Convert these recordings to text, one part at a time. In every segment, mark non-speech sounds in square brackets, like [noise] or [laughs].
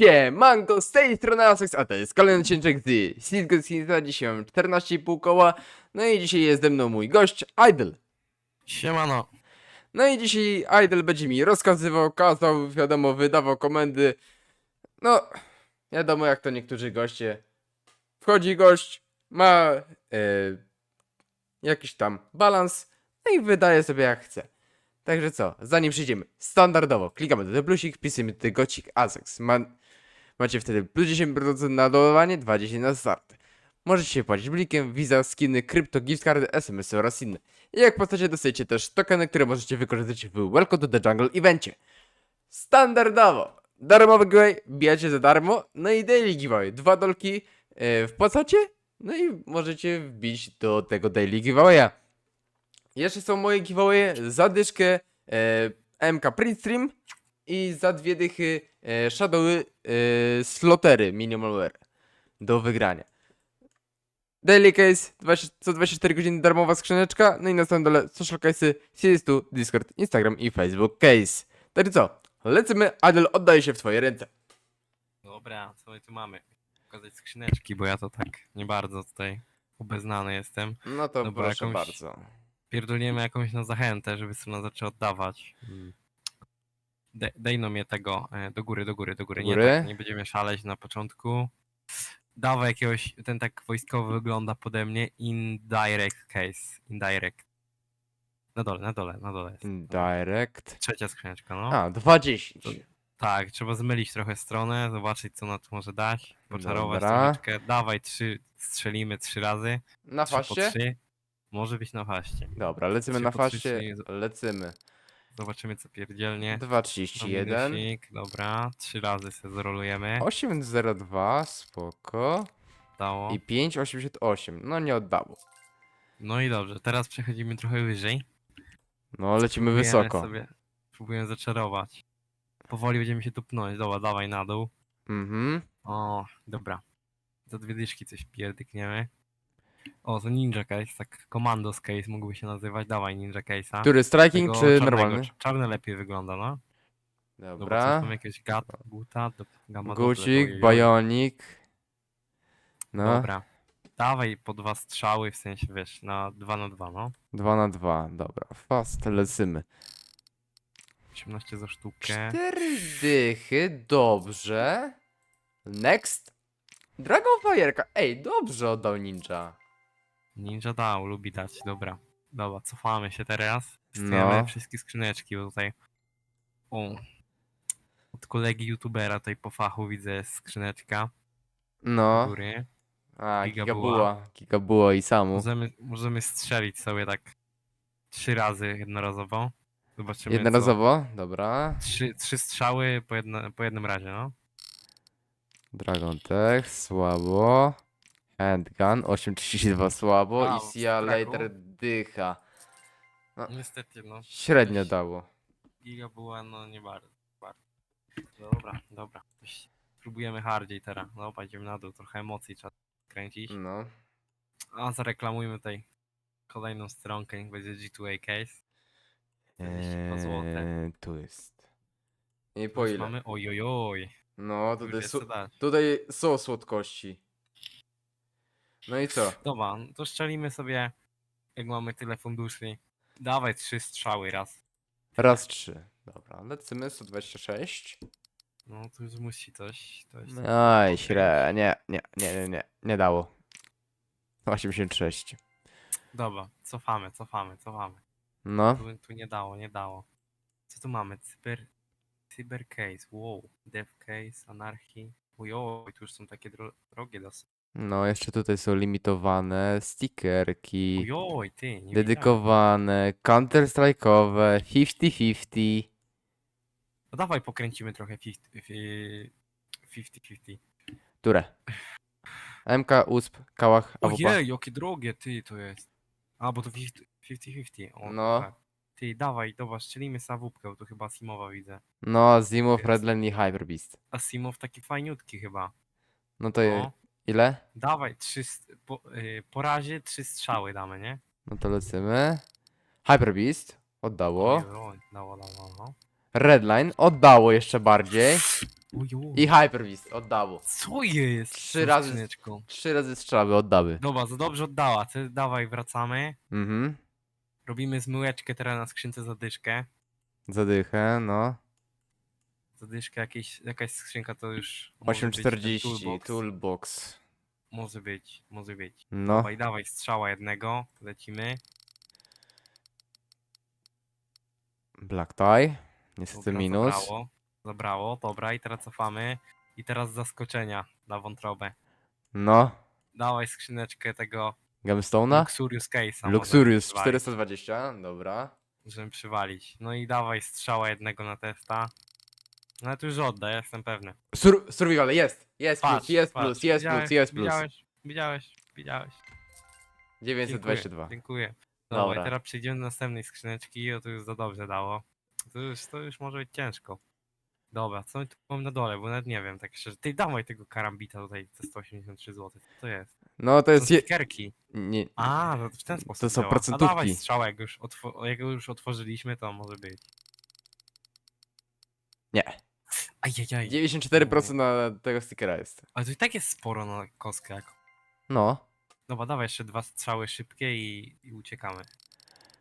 Siemanko, z tej strony Asex, a to jest kolejny odcinek z Silk Skins, dzisiaj mam 14,5 koła, no i dzisiaj jest ze mną mój gość, Idol. Siemano. No i dzisiaj Idol będzie mi rozkazywał, kazał, wiadomo, wydawał komendy, no, wiadomo jak to niektórzy goście. Wchodzi gość, ma e, jakiś tam balans, no i wydaje sobie jak chce. Także co, zanim przyjdziemy, standardowo klikamy do plusik, wpisujemy tutaj gocik Asex. Ma, macie wtedy plus 10% na doładowanie, 20 na start. Możecie płacić blikiem, Visa, skiny, krypto, gift cardy, SMS oraz inne. I jak płacicie, dostajecie też tokeny, które możecie wykorzystać w Welcome to the Jungle evencie. Standardowo! Darmowy giveaway, bijacie za darmo, no i daily giveaway, dwa dolki e, wpłacacie, no i możecie wbić do tego daily giveawaya. Jeszcze są moje giveawaye za dyszkę e, MK Print Stream i za dwie dychy e, Shadowy e, Slotery Minimalware do wygrania. Daily Case, 20, co 24 godziny darmowa skrzyneczka, no i na samym dole social case'y, CS2, Discord, Instagram i Facebook Case. Także co, lecimy, Adel oddaje się w twoje ręce. Dobra, co my tu mamy? Pokazać skrzyneczki, bo ja to tak nie bardzo tutaj obeznany jestem. No to Dobra, proszę jakąś- bardzo. Pierdolniemy jakąś na zachętę, żeby strona zaczęła oddawać. De, dej no mnie tego e, do góry, do góry, do góry. Nie, góry? tak, nie będziemy szaleć na początku. Dawaj jakiegoś, ten tak wojskowy wygląda pode mnie. Indirect case. Indirect. Na dole, na dole, na dole jest. Indirect. Trzecia skrzyneczka, no. A, 20. To- Tak, trzeba zmylić trochę stronę, zobaczyć co na to może dać, poczarować Dobra. Dawaj trzy, strzelimy trzy razy. Na Trzy faście? Może być na faście. Dobra, lecimy na faście. Lecimy. Zobaczymy co pierdzielnie. 2,31. Minusik, dobra, trzy razy sobie zrolujemy. 8,02, spoko. Dało. I 5,88. No nie oddało. No i dobrze, teraz przechodzimy trochę wyżej. No lecimy Próbujemy wysoko. Sobie, próbujemy zaczarować. Powoli będziemy się tu pnąć. Dobra, dawaj na dół. Mhm. O, dobra. Za dwie dyszki coś pierdykniemy. O, to Ninja Case, tak Commandos Case mógłby się nazywać. Dawaj Ninja Case'a. Który striking Tego czy czarnego. normalny? Cz- Czarny lepiej wygląda, no. Dobra. Dobra. Mamy jakiegoś gat, do, gamma Gucik, doble, bajonik. No, Dobra. Dawaj po dwa strzały, w sensie wiesz, na 2 na 2, no. 2 na 2. Dobra, fast lecimy. 18 za sztukę. Cztery dychy, dobrze. Next. Dragonfire'ka. Ej, dobrze oddał ninja. Ninja dał, lubi dać, dobra. Dobra, cofamy się teraz. Testujemy No. wszystkie skrzyneczki, bo tutaj... O. Od kolegi youtubera tutaj po fachu widzę jest skrzyneczka No. góry. A, Gigabuła. gigabuła. Gigabuła i samu. Możemy, możemy strzelić sobie tak trzy razy jednorazowo. Zobaczymy Jednorazowo? Dobra. Co. Trzy, trzy strzały po, jedno, po jednym razie, no. Dragon Tech, słabo. Handgun, 832 słabo. Wow, I Sia strachu. Later dycha. Niestety, no. Średnio dało. Giga była, no nie bardzo. bardzo. Dobra, dobra. Coś Spróbujemy hardziej teraz. No, idziemy na dół, trochę emocji trzeba kręcić. No. A zareklamujmy tutaj kolejną stronkę, niech będzie G2A Case. 22 złote. Eee, tu jest. I po Już ile? Mamy, ojojoj. No, Już tutaj, jest su- co dać. tutaj są słodkości. No i co? Dobra, no to szczelimy sobie, jak mamy tyle funduszy. Dawaj trzy strzały raz. Raz trzy. Dobra, lecimy 126. No to już musi coś. To jest... Aj, śre. Nie, nie, nie, nie, nie. Nie dało. 86. Dobra, cofamy, cofamy, cofamy. No. Tu, tu nie dało, nie dało. Co tu mamy? Cyber, cyber case, wow. Dev case, anarchii. Ojoj, tu już są takie dro drogie dosyć. No, jeszcze tutaj są limitowane stickerki. Ojoj, ty, nie wiedziałem. Dedykowane, counter-strike'owe, 50-50. No dawaj pokręcimy trochę 50-50. Które? MK, USP, Kałach, AWP. Ojej, jakie drogie, ty, to jest. A, bo to 50-50. O, No. Tak. Ty, dawaj, dobra, strzelimy sawupkę, bo to chyba Asimowa widzę. No, Zimów, Jest. Redline i Hyper Beast. Asimow taki fajniutki chyba. No to No. Ile? Dawaj, trzy, s- po, y, po razie trzy strzały damy, nie? No to lecimy. Hyper Beast oddało. Oj, dało, dało, no. Redline oddało jeszcze bardziej. Uju. I Hyper Beast oddało. Co jest? Trzy tą razy- skrzyneczką? Trzy razy strzały oddały. Dobra, za dobrze oddała. Ty dawaj, wracamy. Mhm. Robimy zmyłeczkę teraz na skrzynce zadyszkę. Zadychę, no. Zadyszkę jakieś, jakaś skrzynka to już. może być ten 840, toolbox. toolbox. Może być, może być. No. Dawaj, dawaj, strzała jednego. Lecimy. Black tie. Niestety Dobra, minus. Zabrało, zabrało, dobra, i teraz cofamy. I teraz zaskoczenia na wątrobę. No. Dawaj skrzyneczkę tego Gemstone'a? Luxurious Case'a. może Luxurious przywalić, 420, dobra. Żeby przywalić. No i dawaj strzała jednego na testa. No tu już odda, ja jestem pewny. Sur survival, jest! Jest Patrz, plus, jest patrz, plus, jest widziałeś, plus, jest plus. Widziałeś, widziałeś, widziałeś. 922. Dziękuję. Dobra, Dobra. teraz przejdziemy do następnej skrzyneczki, o to już za dobrze dało. To już, to już może być ciężko. Dobra, co my tu mam na dole, bo nawet nie wiem, tak szczerze. Ty dawaj tego karambita tutaj, te 183 zł, co to jest? No to To jest... są Je... Nie, A, to w ten sposób To są działa. procentówki. A dawaj strzał, jak już, otwo- jak już otworzyliśmy, to może być. Nie. Ajajaj. 94% na tego stickera jest. Ale to i tak jest sporo na kostkę. jak- No. Dobra, dawaj jeszcze dwa strzały szybkie i, i uciekamy.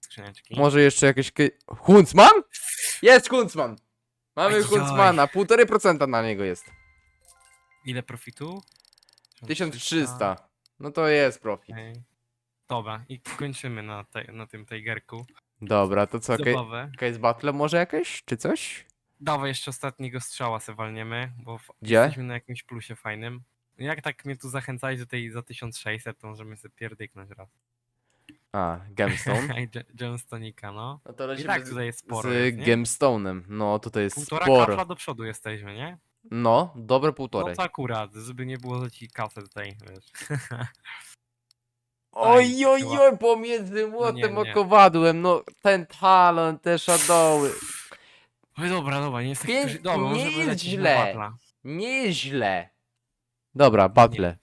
Skrzyneczki. Może jeszcze jakieś... Huntsman? Jest Huntsman! Mamy Ajaj. Huntsmana, 1,5% na niego jest. Ile profitu? 1300. No to jest profit. Okej. Dobra, i kończymy na, te, na tym Tigerku. Dobra, to co? Case battle może jakieś? Czy coś? Dawaj jeszcze ostatniego strzała se walniemy, bo w- Gdzie? jesteśmy na jakimś plusie fajnym. Jak tak mnie tu zachęcałeś do tej za 1600, to możemy sobie pierdyknąć raz. A, gemstone. [laughs] Ej, Ge- Gemstonika, no. No to I lecimy tak z, tutaj jest sporo. z jest, nie? gemstone'em. No, tutaj jest Półtora sporo. kapla do przodu jesteśmy, nie? No, dobre No półtorej. to akurat, żeby nie było, że ci kasę tutaj, wiesz. [laughs] Oj, oj, oj, pomiędzy młotem nie, a nie. kowadłem, no ten talon, te shadowy. Oj, dobra, dobra, nie jest taki Pięk- duży. Dobra, nie możemy jest lecieć na źle. Battle'a. Nie jest źle. Dobra, battle.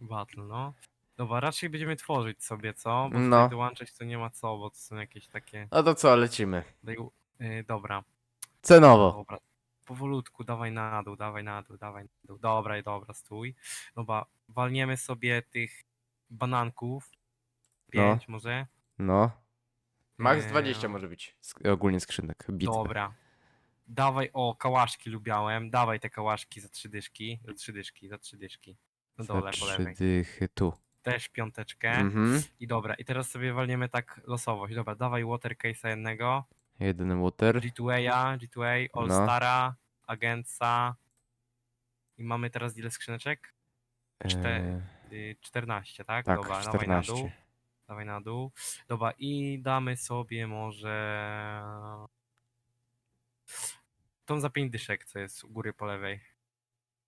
Battle, no. Dobra, raczej będziemy tworzyć sobie, co? Bo No. no. dołączać to nie ma co, bo to są jakieś takie... No to co, lecimy. Daj, yy, dobra, Cenowo. dobra. Powolutku, dawaj na dół, dawaj na dół, dawaj na dół. Dobra, i dobra, stój. Dobra, walniemy sobie tych bananków. Pięć może. No. Max Eee, 20 może być. sk- Ogólnie skrzynek. Bitwy. Dobra. Dawaj, o, kałaszki lubiałem. Dawaj te kałaszki za trzy dyszki. Za trzy dyszki, za trzy dyszki. Na Za dole, po trzy lewej. dychy tu. Też piąteczkę. Mhm. I dobra, i teraz sobie walniemy tak losowość. Dobra, dawaj water case'a jednego. Jeden water. G2A, G2A, All No. Stara, Agentsa. I mamy teraz ile skrzyneczek? czte- Eee, Y, 14, tak? tak, Dobra, dawaj na dół. 14. Dawaj na dół. Dobra, i damy sobie może... Tą za 5 dyszek, co jest u góry po lewej.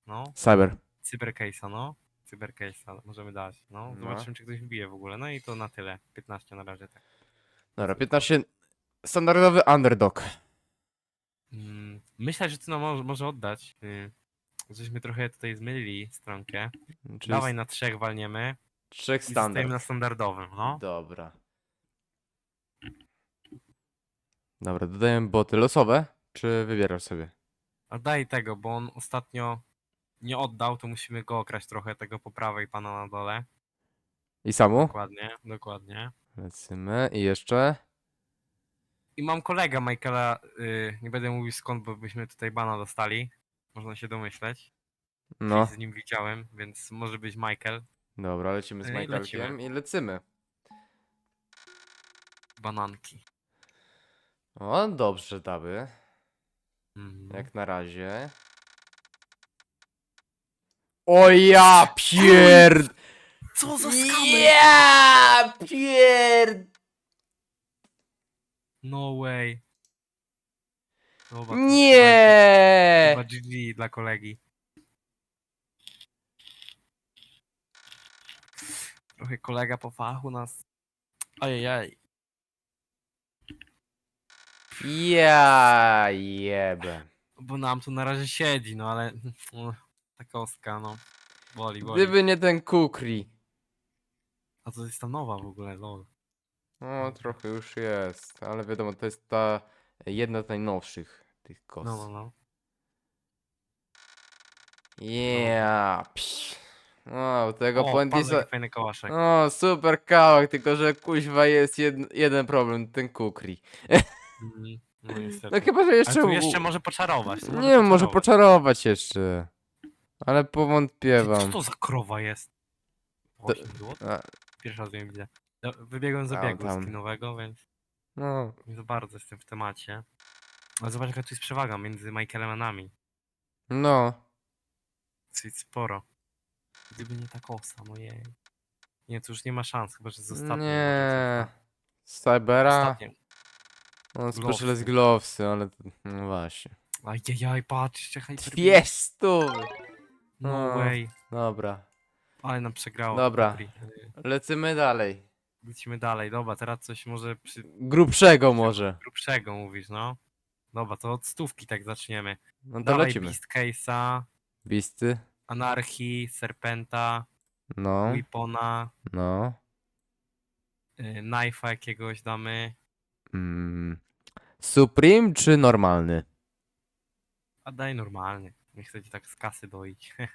No, Cyber. Cybercase'a, no. Cybercase'a możemy dać. No, No. zobaczymy, czy ktoś wbije w ogóle. No i to na tyle. 15 na razie, tak. Dobra, 15. Standardowy underdog. Mm, Myślę, że ty nam może, może oddać. y, Żeśmy trochę tutaj zmylili stronkę. Czyli Dawaj na trzech walniemy. Trzech I standard. na standardowym, no. Dobra. Dobra, dodajemy boty losowe, czy wybierasz sobie? A daj tego, bo on ostatnio nie oddał, to musimy go okraść trochę tego po prawej pana na dole. I samu? Dokładnie, dokładnie. Lecimy. I jeszcze? I mam kolega Michaela, y, nie będę mówił skąd, bo byśmy tutaj bana dostali. Można się domyśleć. No, z nim widziałem, więc może być Michael. Dobra, lecimy z I Michaelkiem lecimy. i lecimy. Bananki. O, dobrze, daby. Mhm. Jak na razie. O ja pierd... Co za Ja pierd... No way. Dobra, to Nie! Chyba GG dla kolegi. Trochę kolega po fachu nas. Ajajaj. Ja jebę. Bo nam tu na razie siedzi, no ale. no, Ta kostka, no. Boli, boli. Gdyby nie ten kukri. A to jest ta nowa w ogóle, lol. No, trochę już jest, ale wiadomo, to jest ta jedna z najnowszych tych kos. No, no, no. Yeah. Psz. O, tego O, Pointisa... pan fajny kołaszek. O, super kawałek, tylko że kuźwa jest jed... jeden problem, ten kukri. Mhm. No niestety. No chyba, że Ale jeszcze... tu u- jeszcze może poczarować. tu Nie wiem, może poczarować. jeszcze. Ale Ty, Co powątpiewam. to za krowa jest? 8 zł? A, Pierwszy raz ją widzę. Wybiegłem z Tam, tam. skinowego, więc No, nie za bardzo jestem w temacie. Ale zobacz jaka tu jest przewaga między Michaelem a nami. no. Dosyć sporo. Gdyby nie ta kosa, no jej. Nie, to już nie ma szans, chyba że z ostatnim. Nie. Z Cybera? On Glowsy. specialist glowsy, ale... No właśnie. Ajajaj, patrzcie, hyper. Jest tu! No No. way. Dobra. Ale nam przegrało. Dobra. Lecimy dalej. Lecimy dalej. Dobra, teraz coś może przy Grubszego może. grubszego mówisz, no. Dobra, to od stówki tak zaczniemy. No to Dawaj lecimy. Beast Case'a, Bisty. Anarchii, Serpenta, No, Weapona, no. y, Knife'a jakiegoś damy. Mm. Supreme czy normalny? A daj normalnie. Nie chcę ci tak z kasy doić. No.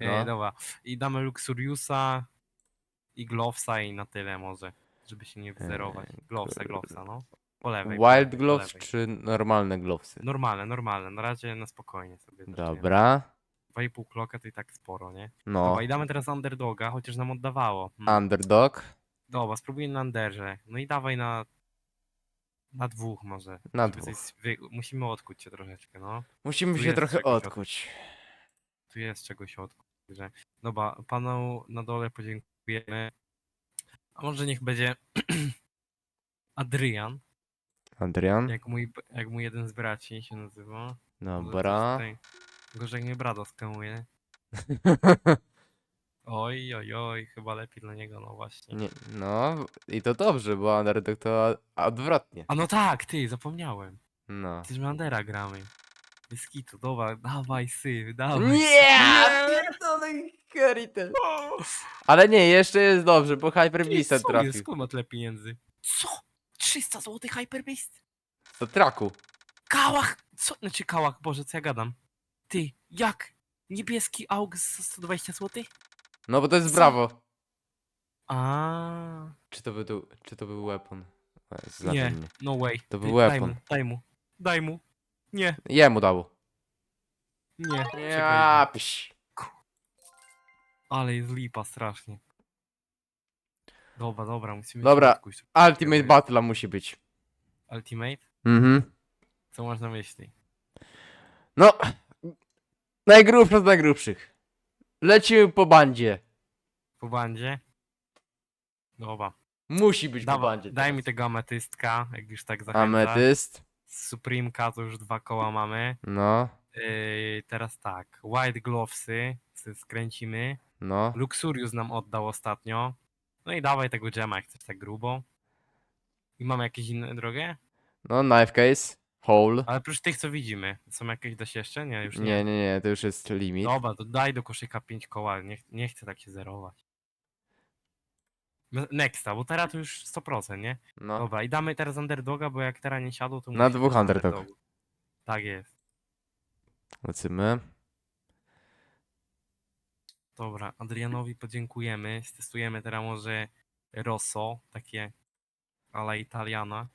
[laughs] no. Dobra. I damy Luxuriusa i Glovesa i na tyle może. Żeby się nie wyzerować. Glovesa, Glovesa, no. Po lewej. po Wild lewej, po gloves lewej. czy normalne glowsy? Normalne, normalne. Na razie na spokojnie sobie. zaczniemy. Dobra. 2,5 kloka to i tak sporo, nie? No. Dobra, i damy teraz underdoga, chociaż nam oddawało. Hmm. Underdog. Dobra, spróbuję na underze. No i dawaj na. Na dwóch może. Na żeby dwóch. coś Wy... Musimy odkuć się troszeczkę, no. Musimy Tu się jest trochę czegoś od- odkuć. Tu jest czegoś odkuć. Że... Dobra, panu na dole podziękujemy. A może niech będzie [clears throat] Adrian, Adrian. jak mój, jak mój jeden z braci się nazywa. Może coś Dobra. tutaj- Gorzej mnie brada skamuje. [laughs] Oj, oj, oj, chyba lepiej dla niego, no właśnie. Nie, no i to dobrze, bo Underdog to odwrotnie. A no tak, ty, zapomniałem. No. Przecież my Undera gramy. Bez kitu, dobra, dawaj sy, dawaj. Nie! [laughs] Pierdolę Heritage. [laughs] Ale nie, jeszcze jest dobrze, bo Hyper Beast trafił. Skąd ma tyle pieniędzy? Co? 300 zł Hyper Beast? Do traku. Kałach! Co? Znaczy kałach, Boże, co ja gadam? Ty, jak? Niebieski AUG za 120 zł? No bo to jest Co? brawo. A, Czy to był, czy to był weapon? Nie. no way. To Ty, był Daj weapon. mu, daj mu, daj mu. Nie, Jemu dało. nie. czekaj. Ja, pś. Ale jest lipa strasznie. Dobra, dobra, musimy się Dobra, odkuć. Ultimate Battle musi być. Ultimate? Mhm. Co masz na myśli? No. Najgrubszy z najgrubszych. Lecimy po bandzie. Po bandzie? Dobra. Musi być po Dawa, bandzie. daj teraz. mi tego ametystka, jak już tak zachęca. Ametyst. Supremka to już dwa koła mamy. No. Yy, teraz tak, White Glovesy se skręcimy. No. Luxurius nam oddał ostatnio. No i dawaj tego dżema, jak chcesz tak grubo. I mamy jakieś inne drogę? No, knife case. Hole. Ale oprócz tych, co widzimy, są jakieś dość jeszcze? Nie, już nie. Nie, nie, nie, to już jest limit. Dobra, to daj do koszyka 5 koła, nie, ch- nie chcę tak się zerować. M- Nexta, bo teraz to już 100%, nie? No. Dobra, i damy teraz underdoga, bo jak teraz nie siadło, to Na musi dwóch być underdog. Tak jest. Lecimy. Dobra, Adrianowi podziękujemy. Stestujemy teraz może Rosso, takie ala Italiana.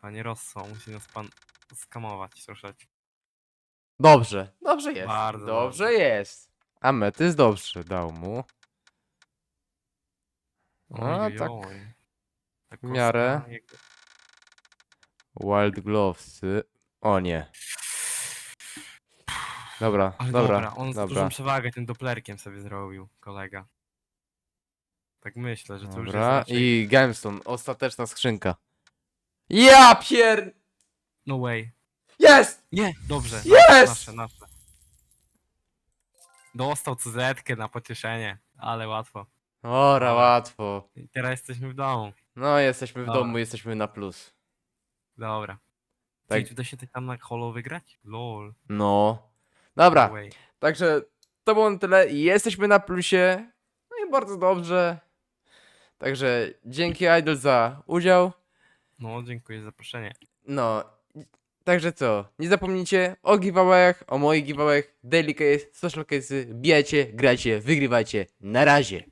Panie Rosso, musi nas pan skamować troszeczkę. Dobrze. Dobrze jest. Bardzo dobrze jest. Ametyst dobrze dał mu. A, Oj, tak oj, oj. Ta w miarę. jak- Wild Glovesy. O nie. Dobra, Ale dobra, dobra, on za dużą dobra. przewagę tym doplerkiem sobie zrobił, kolega. Tak myślę, że to już jest Dobra, raczej... i Gemstone, ostateczna skrzynka. Ja pier... No way. Jest! Nie, dobrze. Jest! Nasze, nasze. Dostał cz na pocieszenie, ale łatwo. Ora, Dobra. łatwo. I teraz jesteśmy w domu. No, jesteśmy w Dobra. domu, jesteśmy na plus. Dobra. Tak. Tak. Czy da się tak tam na holo wygrać? Lol. No. Dobra, No way. także to było na tyle. Jesteśmy na plusie. No i bardzo dobrze. Także dzięki Idol za udział. No, dziękuję za zaproszenie. No. Także co, nie zapomnijcie o giveawayach, o moich giveawayach, daily case, social case, bijajcie, grajcie, wygrywajcie. Na razie.